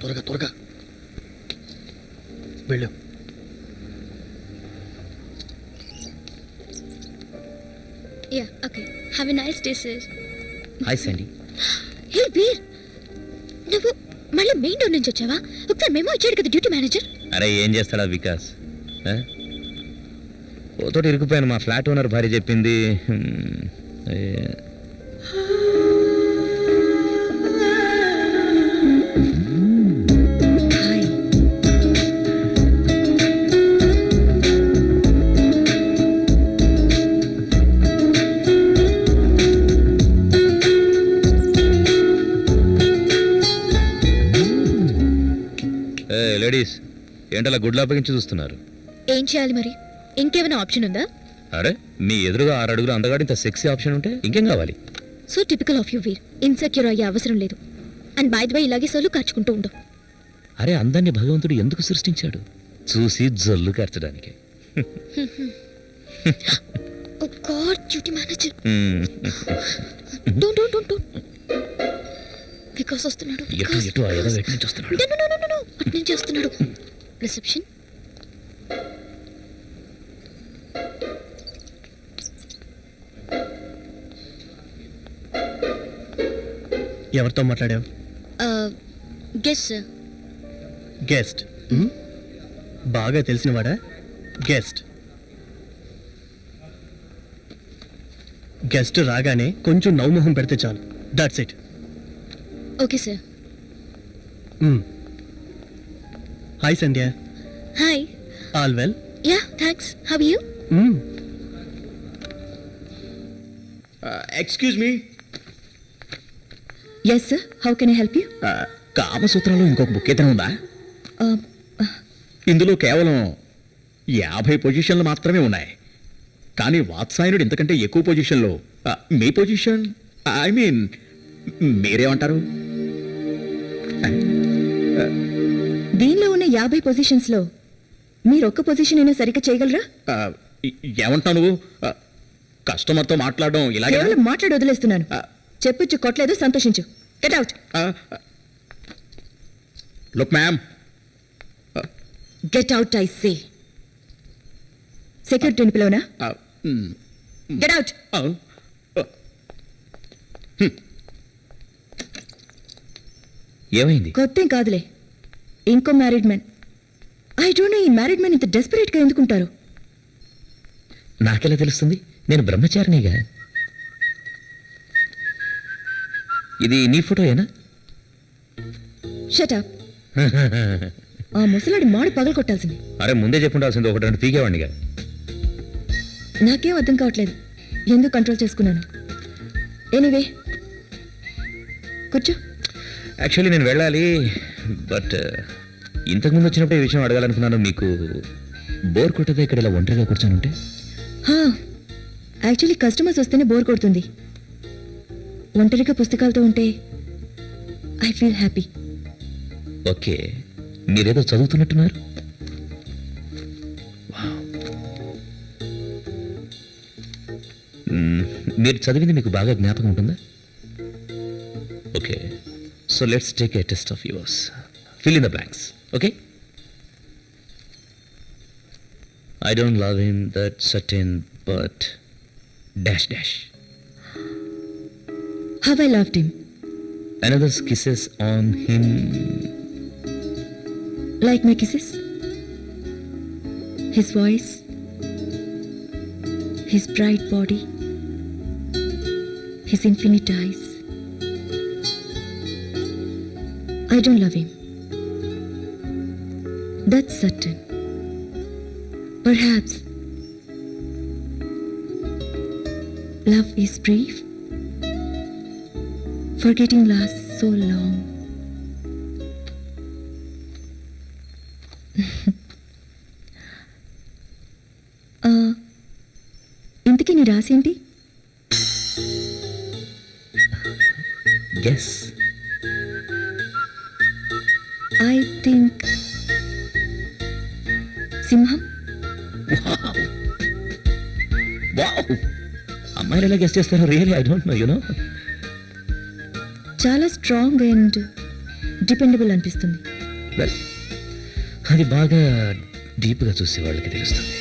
త్వరగా త్వరగా. వెళ్ళు. Yeah okay have a nice day sir hi సండి hey Veer నువ్వు మళ్ళీ మెయిన్ డోర్ నుంచి వచ్చావా? ఒకసారి మేము ఇచ్చాడు కదా డ్యూటీ మేనేజర్ అరే ఏం చేస్తాడా వికాస్? ఇరుకుపోయాను మా ఫ్లాట్ ఓనర్ భార్య చెప్పింది. ఏ లేడీస్ ఏంటలా గుడ్లు అప్పగించి చూస్తున్నారు? ఏం చేయాలి మరి? ఇంకేమైనా ఆప్షన్ ఉందా? అరే మీ ఎదురుగా ఆరు అడుగులు అందగాడు ఇంత సెక్సీ ఆప్షన్ ఉంటే ఇంకేం కావాలి? So typical of you Veer. Insecure అయ్యే అవసరం లేదు. అండ్ బై వై ఇలాగే సొల్లు కార్చుకుంటూ ఉండు. అరే అందరినీ భగవంతుడు ఎందుకు సృష్టించాడు? చూసి జల్లు కార్చడానికి. ఓ god duty manager. Don't don't don't don't Vikas వస్తున్నాడు ఎటు ఎటు ఆ ఎదవ ఎటు నుంచి వస్తున్నాడు? అటు నుంచి వస్తున్నాడు రిసెప్షన్? ఎవరితో మాట్లాడావు? గెస్ గెస్ట్ బాగా తెలిసినవాడా? గెస్ట్ గెస్ట్ రాగానే కొంచెం నవ్వుమొహం పెడితే చాలు. That's it okay sir hi Sandhya hi all well yeah thanks how you excuse me yes sir how can I help you కామసూత్రంలో ఇంకొక బుక్ ఏదైనా ఉందా ఇందులో కేవలం యాభై పొజిషన్లు మాత్రమే ఉన్నాయి కానీ వాత్సాయనుడు ఇంతకంటే ఎక్కువ పొజిషన్లో మీ పొజిషన్ ఐ మీన్ మీరేమంటారు దీనిలో ఉన్న యాభై పొజిషన్స్లో మీరు ఒక్క పొజిషన్ అయినా సరిగ్గా చేయగలరా? ఏమంటావు నువ్వు? కస్టమర్తో మాట్లాడడం ఇలాగే? కేవలం మాట్లాడి వదిలేస్తున్నాను. చెప్పొచ్చు కొట్టలేదు సంతోషించు. Get out look ma'am get out I say సెక్యూరిటీని పిలవనా గెట్ అవుట్ ఏమైంది? కొత్త కాదులే. ఇంకో married man I don't know ఈ మ్యారీడ్ మ్యాన్ ఇంత డెస్పరేట్గా ఎందుకుంటారు? నాకెలా తెలుస్తుంది? నేను బ్రహ్మచారినిగా. ఇది నీ ఫోటోయేనా? షట్ అప్ ఆ ముసలాడి మాడి పగలు కొట్టాల్సింది. అరే ముందే చెప్పుండాల్సింది ఒకటి రెండు పీకేవాడినిగా. నాకేం అర్థం కావట్లేదు. ఎందుకు కంట్రోల్ చేసుకున్నాను? ఎనీవే కూర్చో. యాక్చువల్లీ నేను వెళ్ళాలి బట్ ఇంతకుముందు వచ్చినప్పుడు ఈ విషయం అడగాలనుకున్నాను. మీకు బోర్ కొట్టదా ఇక్కడ ఇలా ఒంటరిగా కూర్చొని యాక్చువల్లీ కస్టమర్స్ వస్తేనే బోర్ కొడుతుంది. ఒంటరిగా పుస్తకాలతో ఉంటే ఐ ఫీల్ హ్యాపీ ఓకే మీరేదో చదువుతున్నట్టున్నారు? మీరు చదివింది మీకు బాగా జ్ఞాపకం ఉంటుందా? So let's take a test of yours. Fill in the blanks, okay? I don't love him, that certain, but. dash dash. Have I loved him. Another's kisses on him. Like my kisses? His voice? His bright body? His infinite eyes? I don't love him that's certain perhaps love is brief forgetting lasts so long. ఆ, ఇంతకీ నీ రాసి ఏంటి guess I think సింహం అమ్మాయిలు ఎలా guest చేస్తారు really I don't know you know చాలా స్ట్రాంగ్ అండ్ డిపెండబుల్ అనిపిస్తుంది. వెల్ అది బాగా డీప్గా చూసే వాళ్ళకి తెలుస్తుంది.